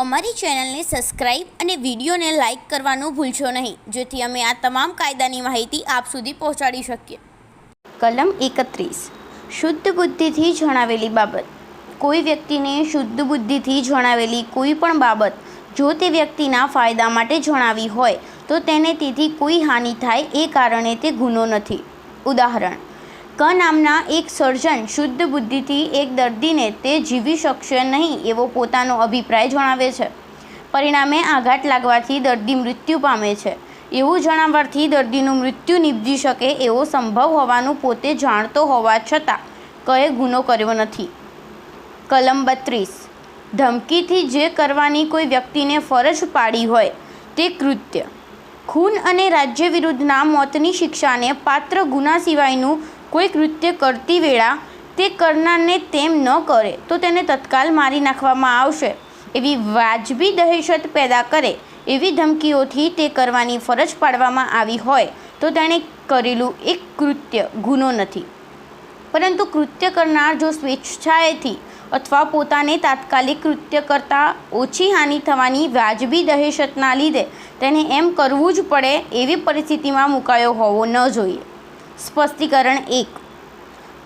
અમારી ચેનલને સબસ્ક્રાઇબ અને વિડીયોને લાઇક કરવાનું ભૂલશો નહીં, જેથી અમે આ તમામ કાયદાની માહિતી આપ સુધી પહોંચાડી શકીએ. કલમ એકત્રીસ. શુદ્ધ બુદ્ધિથી જણાવેલી બાબત. કોઈ વ્યક્તિને શુદ્ધ બુદ્ધિથી જણાવેલી કોઈ પણ બાબત, જો તે વ્યક્તિના ફાયદા માટે જણાવી હોય, તો તેને તેથી કોઈ હાનિ થાય એ કારણે તે ગુનો નથી. ઉદાહરણ ક નામના એક સર્જન શુદ્ધ બુદ્ધિથી એક દર્દીને તે જીવી શકશે નહીં એવો પોતાનો અભિપ્રાય જણાવે છે. પરિણામે આઘાત લાગવાથી દર્દી મૃત્યુ પામે છે. એવું જણાવવાથી દર્દીનું મૃત્યુ નિપજી શકે એવો સંભવ હોવાનું પોતે જાણતો હોવા છતાં કએ ગુનો કર્યો નથી. કલમ બત્રીસ. ધમકીથી જે કરવાની કોઈ વ્યક્તિને ફરજ પાડી હોય તે કૃત્ય. ખૂન અને રાજ્ય વિરુદ્ધના મોતની શિક્ષાને પાત્ર ગુના સિવાયનું કોઈ કૃત્ય કરતી વેળા તે કરનારને તેમ ન કરે, તો તેને તત્કાલ મારી નાખવામાં આવશે. એવી વાજબી દહેશત પેદા કરે, એવી ધમકીઓથી તે કરવાની ફરજ પાડવામાં આવી હોય, તો તેણે કરેલું એક કૃત્ય ગુનો નથી. પરંતુ કૃત્ય કરનાર જો સ્વેચ્છાએથી અથવા પોતાને તાત્કાલિક કૃત્ય કરતાં ઓછી હાનિ થવાની વાજબી દહેશતના લીધે તેને એમ કરવું જ પડે એવી પરિસ્થિતિમાં મુકાયો હોવો ન જોઈએ. સ્પષ્ટીકરણ એક.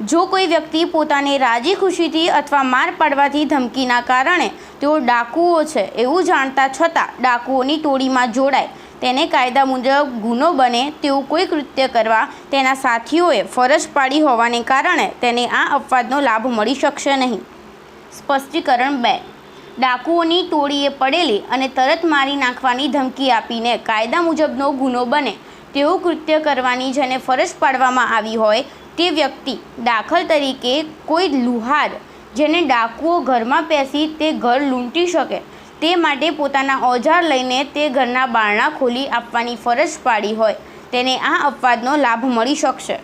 જો કોઈ વ્યક્તિ પોતાને રાજી ખુશીથી અથવા માર પાડવાથી ધમકીના કારણે તેઓ ડાકુઓ છે એવું જાણતા છતાં ડાકુઓની ટોળીમાં જોડાય, તેને કાયદા મુજબ ગુનો બને તેવું કોઈ કૃત્ય કરવા તેના સાથીઓએ ફરજ પાડી હોવાને કારણે તેને આ અપવાદનો લાભ મળી શકશે નહીં. સ્પષ્ટીકરણ બે. ડાકુઓની ટોળીએ પડેલી અને તરત મારી નાખવાની ધમકી આપીને કાયદા મુજબનો ગુનો બને તેવું કૃત્ય કરવાની જેને ફરજ પાડવામાં આવી હોય તે વ્યક્તિ દાખલ તરીકે કોઈ લુહાર જેને ડાકુઓ ઘરમાં પેસી તે ઘર લૂંટી શકે, તે માટે પોતાના ઓજાર લઈને તે ઘરના બારણા ખોલી આપવાની ફરજ પાડી હોય, તેને આ અપવાદનો લાભ મળી શકશે.